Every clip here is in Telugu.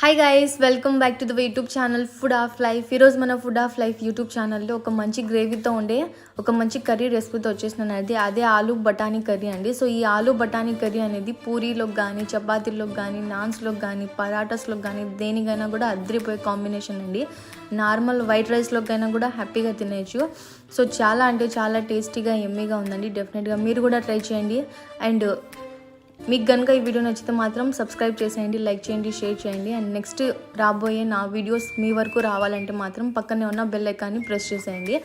Hi guys welcome back to the YouTube channel food of life ఈరోజు మన ఫుడ్ ఆఫ్ లైఫ్ యూట్యూబ్ ఛానల్లో ఒక మంచి గ్రేవీతో ఉండే ఒక మంచి కర్రీ రెసిపీతో వచ్చేసినాను అది అదే ఆలు బఠానీ కర్రీ అండి. సో ఈ ఆలు బఠానీ కర్రీ అనేది పూరీలోకి కానీ చపాతీలోకి కానీ నాన్స్లోకి కానీ పరాటాస్లోకి కానీ దేనికైనా కూడా అద్దరిపోయే కాంబినేషన్ అండి. నార్మల్ వైట్ రైస్లోకైనా కూడా హ్యాపీగా తినేయచ్చు. సో చాలా అంటే చాలా టేస్టీగా ఎమ్మీగా ఉందండి. డెఫినెట్గా మీరు కూడా ట్రై చేయండి. అండ్ మీకు కనుక ఈ వీడియో నచ్చితే మాత్రం సబ్స్క్రైబ్ చేసేయండి లైక్ చేయండి షేర్ చేయండి. అండ్ నెక్స్ట్ రాబోయే నా వీడియోస్ మీ వరకు రావాలంటే మాత్రం పక్కనే ఉన్న బెల్ ఐకాన్ని ప్రెస్ చేసేయండి.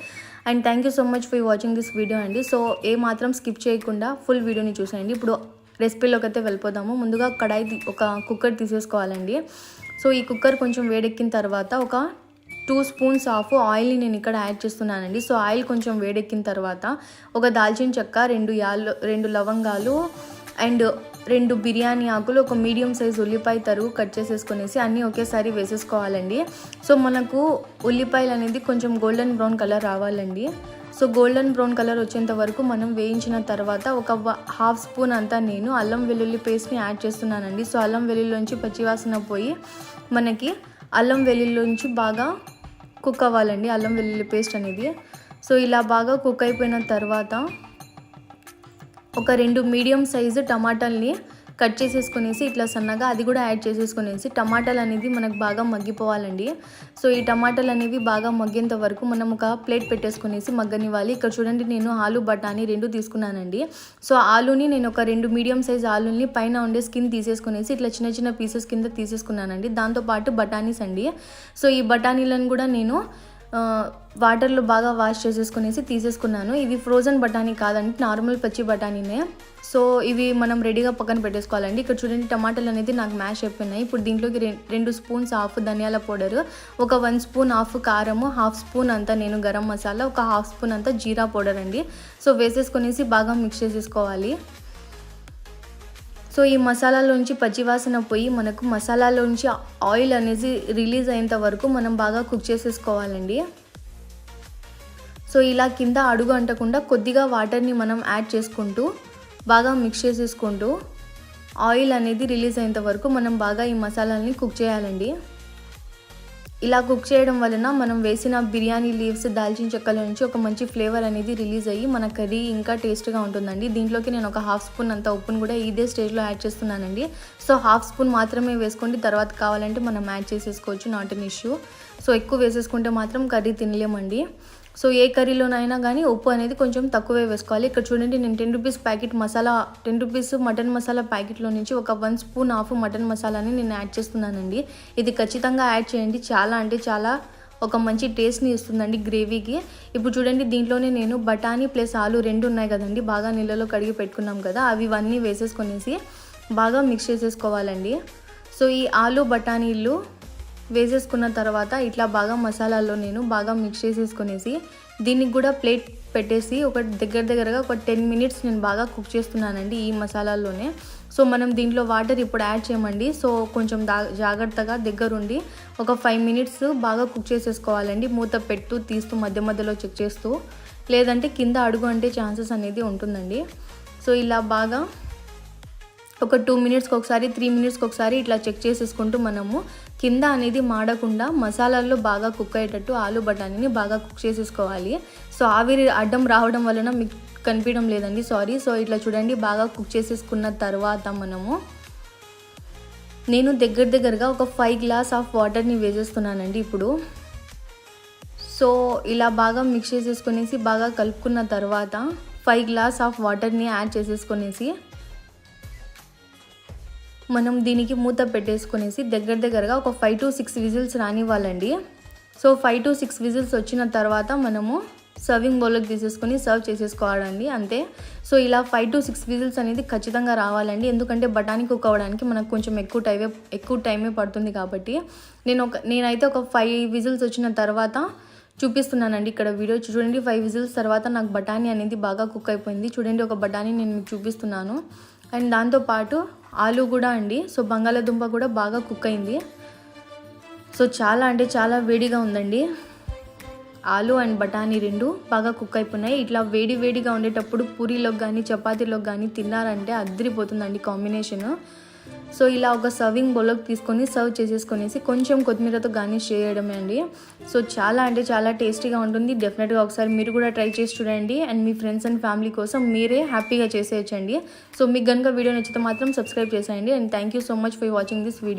And thank you so much for watching this video అండి. సో ఏ మాత్రం స్కిప్ చేయకుండా ఫుల్ వీడియోని చూసేయండి. ఇప్పుడు రెసిపీలోకి అయితే వెళ్ళిపోదాము. ముందుగా కడాయి ఒక కుక్కర్ తీసేసుకోవాలండి. సో ఈ కుక్కర్ కొంచెం వేడెక్కిన తర్వాత ఒక టూ స్పూన్స్ ఆఫ్ ఆయిల్ని నేను ఇక్కడ యాడ్ చేస్తున్నానండి. సో ఆయిల్ కొంచెం వేడెక్కిన తర్వాత ఒక దాల్చిన చెక్క రెండు యాలు రెండు లవంగాలు అండ్ రెండు బిర్యానీ ఆకులు ఒక మీడియం సైజ్ ఉల్లిపాయ తరుగు కట్ చేసేసుకునేసి అన్నీ ఒకేసారి వేసేసుకోవాలండి. సో మనకు ఉల్లిపాయలు అనేది కొంచెం గోల్డెన్ బ్రౌన్ కలర్ రావాలండి. సో గోల్డెన్ బ్రౌన్ కలర్ వచ్చేంత వరకు మనం వేయించిన తర్వాత ఒక హాఫ్ స్పూన్ అంతా నేను అల్లం వెల్లుల్లి పేస్ట్ని యాడ్ చేస్తున్నానండి. సో అల్లం వెల్లుల్లిలోంచి పచ్చివాసన పోయి మనకి అల్లం వెల్లుల్లిలోంచి బాగా కుక్ అవ్వాలండి అల్లం వెల్లుల్లి పేస్ట్ అనేది. సో ఇలా బాగా కుక్ అయిపోయిన తర్వాత ఒక రెండు మీడియం సైజు టమాటాలని కట్ చేసేసుకునేసి ఇట్లా సన్నగా అది కూడా యాడ్ చేసేసుకునేసి టమాటాలు అనేది మనకు బాగా మగ్గిపోవాలండి. సో ఈ టమాటాలు అనేవి బాగా మగ్గేంత వరకు మనం ఒక ప్లేట్ పెట్టేసుకునేసి మగ్గనివ్వాలి. ఇక్కడ చూడండి నేను ఆలు బఠానీ రెండు తీసుకున్నానండి. సో ఆలుని నేను ఒక రెండు మీడియం సైజ్ ఆలుని పైన ఉండే స్కిన్ తీసేసుకునేసి ఇట్లా చిన్న చిన్న పీసెస్ కింద తీసేసుకున్నానండి. దాంతోపాటు బఠానీస్ అండి. సో ఈ బఠానీలను కూడా నేను వాటర్లో బాగా వాష్ చేసేసుకునేసి తీసేసుకున్నాను. ఇవి ఫ్రోజన్ బఠానీ కాదండి నార్మల్ పచ్చి బఠానీనే. సో ఇవి మనం రెడీగా పక్కన పెట్టేసుకోవాలండి. ఇక్కడ చూడండి టమాటాలు అనేది నాకు మ్యాష్ అయిపోయినాయి. ఇప్పుడు దీంట్లోకి రెండు స్పూన్స్ హాఫ్ ధనియాల పౌడర్ ఒక వన్ స్పూన్ హాఫ్ కారము హాఫ్ స్పూన్ అంతా నేను గరం మసాలా ఒక హాఫ్ స్పూన్ అంతా జీరా పౌడర్ అండి. సో వేసేసుకునేసి బాగా మిక్స్ చేసేసుకోవాలి. సో ఈ మసాలాలోంచి పచ్చివాసన పోయి మనకు మసాలాలోంచి ఆయిల్ అనేది రిలీజ్ అయ్యేంత వరకు మనం బాగా కుక్ చేసేసుకోవాలండి. సో ఇలా కింద అడుగు అంటకుండా కొద్దిగా వాటర్ని మనం యాడ్ చేసుకుంటూ బాగా మిక్స్ చేసేసుకుంటూ ఆయిల్ అనేది రిలీజ్ అయ్యేంత వరకు మనం బాగా ఈ మసాలాలని కుక్ చేయాలండి. ఇలా కుక్ చేయడం వలన మనం వేసిన బిర్యానీ లీవ్స్ దాల్చిన చెక్కల నుంచి ఒక మంచి ఫ్లేవర్ అనేది రిలీజ్ అయ్యి మన కర్రీ ఇంకా టేస్ట్గా ఉంటుందండి. దీంట్లోకి నేను ఒక హాఫ్ స్పూన్ అంత ఉప్పును కూడా ఇదే స్టేజ్లో యాడ్ చేస్తున్నానండి. సో హాఫ్ స్పూన్ మాత్రమే వేసుకోండి. తర్వాత కావాలంటే మనం యాడ్ చేసేసుకోవచ్చు. నాట్ అన్ ఇష్యూ సో ఎక్కువ వేసేసుకుంటే మాత్రం కర్రీ తినలేమండి. సో ఏ కర్రీలోనైనా కానీ ఉప్పు అనేది కొంచెం తక్కువే వేసుకోవాలి. ఇక్కడ చూడండి నేను ten rupees packet masala ten rupees mutton masala ప్యాకెట్లో నుంచి ఒక వన్ స్పూన్ హాఫ్ మటన్ మసాలాని నేను యాడ్ చేస్తున్నానండి. ఇది ఖచ్చితంగా యాడ్ చేయండి. చాలా అంటే చాలా ఒక మంచి టేస్ట్ని ఇస్తుందండి గ్రేవీకి. ఇప్పుడు చూడండి దీంట్లోనే నేను బఠానీ ప్లస్ ఆలు రెండు ఉన్నాయి కదండి. బాగా నీళ్ళలో కడిగి పెట్టుకున్నాం కదా అవి ఇవన్నీ వేసేసుకొనేసి బాగా మిక్స్ చేసేసుకోవాలండి. సో ఈ ఆలు బఠానీలు వేసేసుకున్న తర్వాత ఇట్లా బాగా మసాలాలో నేను బాగా మిక్స్ చేసేసుకునేసి దీనికి కూడా ప్లేట్ పెట్టేసి ఒక దగ్గర దగ్గరగా ఒక టెన్ మినిట్స్ నేను బాగా కుక్ చేస్తున్నానండి ఈ మసాలాల్లోనే సో మనం దీంట్లో వాటర్ ఇప్పుడు యాడ్ చేయమండి. సో కొంచెం దా జాగ్రత్తగా దగ్గరుండి ఒక ఫైవ్ మినిట్స్ బాగా కుక్ చేసేసుకోవాలండి. మూత పెట్టు తీస్తూ మధ్య మధ్యలో చెక్ చేస్తూ. లేదంటే కింద అడుగు అంటే ఛాన్సెస్ అనేది ఉంటుందండి. సో ఇలా బాగా ఒక టూ మినిట్స్కి ఒకసారి త్రీ మినిట్స్కి ఒకసారి ఇట్లా చెక్ చేసేసుకుంటూ మనము కింద అనేది మాడకుండా మసాలాల్లో బాగా కుక్ అయ్యేటట్టు ఆలు బఠానీని బాగా కుక్ చేసేసుకోవాలి. సో ఆవిరి అడ్డం రావడం వలన మీకు కనిపించడం లేదండి. సారీ. సో ఇట్లా చూడండి. బాగా కుక్ చేసేసుకున్న తర్వాత మనము నేను దగ్గర దగ్గరగా ఒక ఫైవ్ గ్లాస్ ఆఫ్ వాటర్ని వేసేస్తున్నానండి ఇప్పుడు. సో ఇలా బాగా మిక్స్ చేసేసుకునేసి బాగా కలుపుకున్న తర్వాత ఫైవ్ గ్లాస్ ఆఫ్ వాటర్ని యాడ్ చేసేసుకునేసి మనం దీనికి మూత పెట్టేసుకునేసి దగ్గర దగ్గరగా ఒక five to six whistles రానివ్వాలండి. So five to six whistles వచ్చిన తర్వాత మనము సర్వింగ్ బౌల్లోకి తీసేసుకొని సర్వ్ చేసేసుకోవాలండి అంతే. సో ఇలా ఫైవ్ టు సిక్స్ విజిల్స్ అనేది ఖచ్చితంగా రావాలండి. ఎందుకంటే బఠానీ కుక్ అవ్వడానికి మనకు కొంచెం ఎక్కువ టైమే ఎక్కువ టైమే పడుతుంది కాబట్టి. నేను ఒక నేనైతే ఒక ఫైవ్ విజిల్స్ వచ్చిన తర్వాత చూపిస్తున్నానండి ఇక్కడ వీడియో. చూడండి ఫైవ్ విజిల్స్ తర్వాత నాకు బఠానీ అనేది బాగా కుక్ అయిపోయింది. చూడండి ఒక బఠానీ నేను మీకు చూపిస్తున్నాను. అండ్ దాంతోపాటు ఆలు కూడా అండి. సో బంగాళాదుంప కూడా బాగా కుక్ అయింది. సో చాలా అంటే చాలా వేడిగా ఉందండి. ఆలు అండ్ బఠానీ రెండు బాగా కుక్ అయిపోయినాయి. ఇట్లా వేడి వేడిగా ఉండేటప్పుడు పూరీలోకి కానీ చపాతీలోకి కానీ తిన్నారంటే అద్దరిపోతుందండి కాంబినేషన్. సో ఇలా ఒక సర్వింగ్ బౌల్లోకి తీసుకొని సర్వ్ చేసేసుకొనేసి కొంచెం కొత్తిమీరతో గార్నిష్ చేయడమే అండి. సో చాలా అంటే చాలా టేస్టీగా ఉంటుంది. డెఫినెట్గా ఒకసారి మీరు కూడా ట్రై చేసి చూడండి. అండ్ మీ ఫ్రెండ్స్ అండ్ ఫ్యామిలీ కోసం మీరే హ్యాపీగా చేసేయచ్చండి. సో మీకు కనుక వీడియో నచ్చితే మాత్రం సబ్స్క్రైబ్ చేసేయండి. And thank you so much for watching this video